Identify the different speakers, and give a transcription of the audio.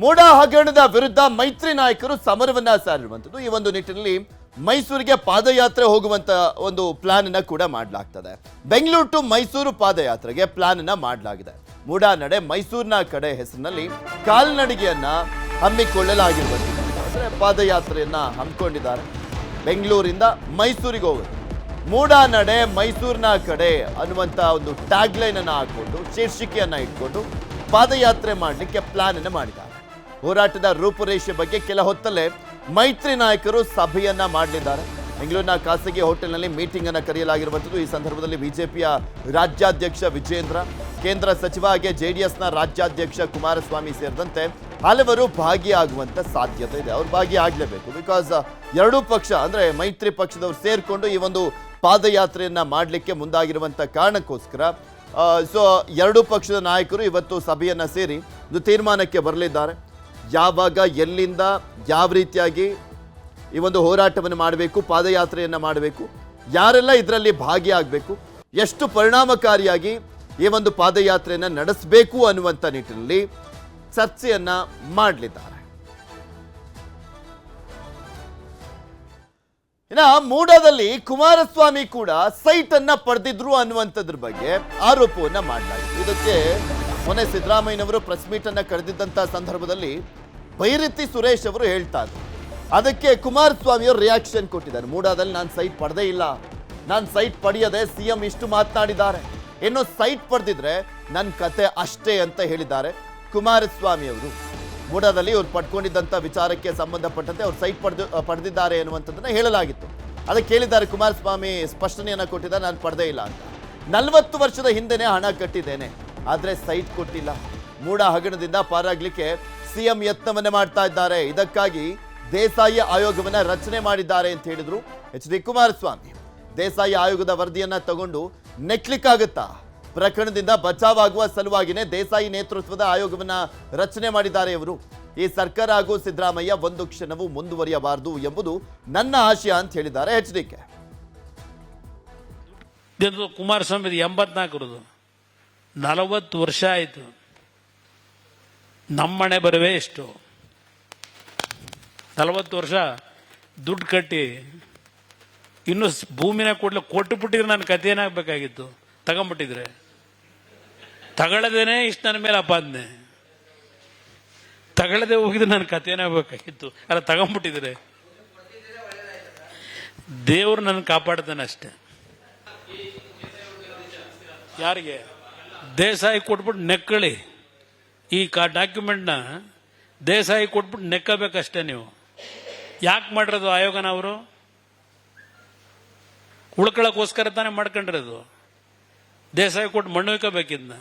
Speaker 1: ಮೂಡ ಹಗರಣದ ವಿರುದ್ಧ ಮೈತ್ರಿ ನಾಯಕರು ಸಮರವನ್ನ ಸಾರಿರುವಂಥದ್ದು. ಈ ಒಂದು ನಿಟ್ಟಿನಲ್ಲಿ ಮೈಸೂರಿಗೆ ಪಾದಯಾತ್ರೆ ಹೋಗುವಂತ ಒಂದು ಪ್ಲಾನ್ ಅನ್ನ ಕೂಡ ಮಾಡಲಾಗ್ತದೆ. ಬೆಂಗಳೂರು ಟು ಮೈಸೂರು ಪಾದಯಾತ್ರೆಗೆ ಪ್ಲಾನ್ ಅನ್ನ ಮಾಡಲಾಗಿದೆ. ಮೂಡ ನಡೆ ಮೈಸೂರಿನ ಕಡೆ ಹೆಸರಿನಲ್ಲಿ ಕಾಲ್ನಡಿಗೆಯನ್ನ ಹಮ್ಮಿಕೊಳ್ಳಲಾಗಿರುವಂಥದ್ದು. ಅಂದ್ರೆ ಪಾದಯಾತ್ರೆಯನ್ನ ಹಮ್ಮಿಕೊಂಡಿದ್ದಾರೆ. ಬೆಂಗಳೂರಿಂದ ಮೈಸೂರಿಗೆ ಹೋಗುತ್ತೆ ಮೂಡ ನಡೆ ಮೈಸೂರಿನ ಕಡೆ ಅನ್ನುವಂಥ ಒಂದು ಟ್ಯಾಗ್ಲೈನ್ ಅನ್ನ ಹಾಕೊಂಡು ಶೀರ್ಷಿಕೆಯನ್ನ ಇಟ್ಕೊಂಡು ಪಾದಯಾತ್ರೆ ಮಾಡಲಿಕ್ಕೆ ಪ್ಲಾನ್ ಅನ್ನು ಮಾಡಿದ್ದಾರೆ. ಹೋರಾಟದ ರೂಪುರೇಷೆ ಬಗ್ಗೆ ಕೆಲ ಹೊತ್ತಲ್ಲೇ ಮೈತ್ರಿ ನಾಯಕರು ಸಭೆಯನ್ನ ಮಾಡಲಿದ್ದಾರೆ. ಬೆಂಗಳೂರಿನ ಖಾಸಗಿ ಹೋಟೆಲ್ನಲ್ಲಿ ಮೀಟಿಂಗ್ ಅನ್ನು ಕರೆಯಲಾಗಿರುವಂಥದ್ದು. ಈ ಸಂದರ್ಭದಲ್ಲಿ ಬಿಜೆಪಿಯ ರಾಜ್ಯಾಧ್ಯಕ್ಷ ವಿಜೇಂದ್ರ ಕೇಂದ್ರ ಸಚಿವ ಹಾಗೆ ಎಸ್ನ ರಾಜ್ಯಾಧ್ಯಕ್ಷ ಕುಮಾರಸ್ವಾಮಿ ಸೇರಿದಂತೆ ಹಲವರು ಭಾಗಿಯಾಗುವಂತ ಸಾಧ್ಯತೆ ಇದೆ. ಅವ್ರು ಭಾಗಿಯಾಗಲೇಬೇಕು. ಬಿಕಾಸ್ ಎರಡೂ ಪಕ್ಷ, ಅಂದ್ರೆ ಮೈತ್ರಿ ಪಕ್ಷದವರು ಸೇರಿಕೊಂಡು ಈ ಒಂದು ಪಾದಯಾತ್ರೆಯನ್ನ ಮಾಡಲಿಕ್ಕೆ ಮುಂದಾಗಿರುವಂಥ ಕಾರಣಕ್ಕೋಸ್ಕರ ಸೊ, ಎರಡೂ ಪಕ್ಷದ ನಾಯಕರು ಇವತ್ತು ಸಭೆಯನ್ನು ಸೇರಿ ಒಂದು ತೀರ್ಮಾನಕ್ಕೆ ಬರಲಿದ್ದಾರೆ. ಯಾವಾಗ, ಎಲ್ಲಿಂದ, ಯಾವ ರೀತಿಯಾಗಿ ಈ ಒಂದು ಹೋರಾಟವನ್ನು ಮಾಡಬೇಕು, ಪಾದಯಾತ್ರೆಯನ್ನು ಮಾಡಬೇಕು, ಯಾರೆಲ್ಲ ಇದರಲ್ಲಿ ಭಾಗಿಯಾಗಬೇಕು, ಎಷ್ಟು ಪರಿಣಾಮಕಾರಿಯಾಗಿ ಈ ಒಂದು ಪಾದಯಾತ್ರೆಯನ್ನು ನಡೆಸಬೇಕು ಅನ್ನುವಂಥ ನಿಟ್ಟಿನಲ್ಲಿ ಚರ್ಚೆಯನ್ನು ಮಾಡಲಿದ್ದಾರೆ. ಇನ್ನ ಮೂಡಾದಲ್ಲಿ ಕುಮಾರಸ್ವಾಮಿ ಕೂಡ ಸೈಟ್ ಅನ್ನ ಪಡೆದಿದ್ರು ಅನ್ನುವಂಥದ್ರ ಬಗ್ಗೆ ಆರೋಪವನ್ನ ಮಾಡಲಾಗಿದೆ ಇದಕ್ಕೆ ಮೊನ್ನೆ ಸಿದ್ದರಾಮಯ್ಯನವರು ಪ್ರೆಸ್ ಮೀಟ್ ಅನ್ನ ಕರೆದಿದ್ದಂತ ಸಂದರ್ಭದಲ್ಲಿ ಬೈರತಿ ಸುರೇಶ್ ಅವರು ಹೇಳ್ತಾ ಅದಕ್ಕೆ ಕುಮಾರಸ್ವಾಮಿ ಅವರು ರಿಯಾಕ್ಷನ್ ಕೊಟ್ಟಿದ್ದಾರೆ. ಮೂಡಾದಲ್ಲಿ ನಾನು ಸೈಟ್ ಪಡೆದೇ ಇಲ್ಲ. ನಾನು ಸೈಟ್ ಪಡೆಯದೆ ಸಿಎಂ ಇಷ್ಟು ಮಾತನಾಡಿದ್ದಾರೆ. ಇನ್ನು ಸೈಟ್ ಪಡೆದಿದ್ರೆ ನನ್ನ ಕತೆ ಅಷ್ಟೇ ಅಂತ ಹೇಳಿದ್ದಾರೆ ಕುಮಾರಸ್ವಾಮಿ ಅವರು. ಮೂಡಾದಲ್ಲಿ ಅವ್ರು ಪಡ್ಕೊಂಡಿದ್ದಂಥ ವಿಚಾರಕ್ಕೆ ಸಂಬಂಧಪಟ್ಟಂತೆ ಅವ್ರು ಸೈಟ್ ಪಡೆದು ಪಡೆದಿದ್ದಾರೆ ಎನ್ನುವಂಥದ್ದನ್ನು ಹೇಳಲಾಗಿತ್ತು. ಅದಕ್ಕೆ ಕೇಳಿದ್ದಾರೆ ಕುಮಾರಸ್ವಾಮಿ ಸ್ಪಷ್ಟನೆಯನ್ನು ಕೊಟ್ಟಿದ್ದಾರೆ, ನಾನು ಪಡೆದೇ ಇಲ್ಲ ಅಂತ. ನಲವತ್ತು ವರ್ಷದ ಹಿಂದೆನೇ ಹಣ ಕಟ್ಟಿದ್ದೇನೆ. ಆದರೆ ಸೈಟ್ ಕೊಟ್ಟಿಲ್ಲ. ಮೂಡ ಹಗರಣದಿಂದ ಪಾರಾಗ್ಲಿಕ್ಕೆ ಸಿಎಂ ಯತ್ನವನ್ನೇ ಮಾಡ್ತಾ ಇದ್ದಾರೆ. ಇದಕ್ಕಾಗಿ ದೇಸಾಯಿ ಆಯೋಗವನ್ನ ರಚನೆ ಮಾಡಿದ್ದಾರೆ ಅಂತ ಹೇಳಿದ್ರು ಎಚ್ ಡಿ ಕುಮಾರಸ್ವಾಮಿ. ದೇಸಾಯಿ ಆಯೋಗದ ವರದಿಯನ್ನ ತಗೊಂಡು ನೆಕ್ಲಿಕ್ಕಾಗುತ್ತಾ ಪ್ರಕರಣದಿಂದ ಬಚಾವಾಗುವ ಸಲುವಾಗಿನೇ ದೇಸಾಯಿ ನೇತೃತ್ವದ ಆಯೋಗವನ್ನ ರಚನೆ ಮಾಡಿದ್ದಾರೆ ಇವರು. ಈ ಸರ್ಕಾರ ಹಾಗೂ ಸಿದ್ದರಾಮಯ್ಯ ಒಂದು ಕ್ಷಣವೂ ಮುಂದುವರಿಯಬಾರದು ಎಂಬುದು ನನ್ನ ಆಶಯ ಅಂತ ಹೇಳಿದ್ದಾರೆ ಎಚ್ ಡಿ ಕೆ.
Speaker 2: ಕುಮಾರಸ್ವಾಮಿ ಎಂಬತ್ನಾಲ್ಕರದು. ನಲವತ್ತು ವರ್ಷ ಆಯಿತು. ನಮ್ಮಣೆ ಬರವೇ ಎಷ್ಟು? ನಲವತ್ತು ವರ್ಷ ದುಡ್ಡು ಕಟ್ಟಿ, ಇನ್ನು ಭೂಮಿನ ಕೊಡ್ಲಿ ಕೊಟ್ಟು ಬಿಟ್ಟಿದ್ರೆ ನನ್ನ ಕತೆ ಏನಾಗಬೇಕಾಗಿತ್ತು? ತಗೊಂಬಿಟ್ಟಿದ್ರೆ. ತಗೊಳ್ಳದೇನೆ ಇಷ್ಟು ನನ್ನ ಮೇಲೆ ಅಪಾದನೆ. ತಗೊಳ್ಳದೆ ಹೋಗಿದ್ರೆ ನನ್ನ ಕತೆ ಏನಾಗಬೇಕಾಗಿತ್ತು? ಅಲ್ಲ, ತಗೊಂಬಿಟ್ಟಿದ್ರೆ. ದೇವ್ರು ನನ್ನ ಕಾಪಾಡ್ತಾನೆ ಅಷ್ಟೆ. ಯಾರಿಗೆ? ದೇಸಾಯಿ ಕೊಟ್ಬಿಟ್ಟು ನೆಕ್ಕಳಿ. ಈ ಕಾ ಡಾಕ್ಯುಮೆಂಟ್ನ ದೇಸಾಯಿ ಕೊಟ್ಬಿಟ್ಟು ನೆಕ್ಕಬೇಕಷ್ಟೇ ನೀವು. ಯಾಕೆ ಮಾಡಿರೋದು ಆಯೋಗನ ಅವರು? ಉಳ್ಕೊಳ್ಳೋಕ್ಕೋಸ್ಕರ ತಾನೇ ಮಾಡ್ಕೊಂಡಿರೋದು. ದೇಸಾಯಿ ಕೊಟ್ಟು ಮಣ್ಣು ಇಕ್ಕಬೇಕಿದ್ನ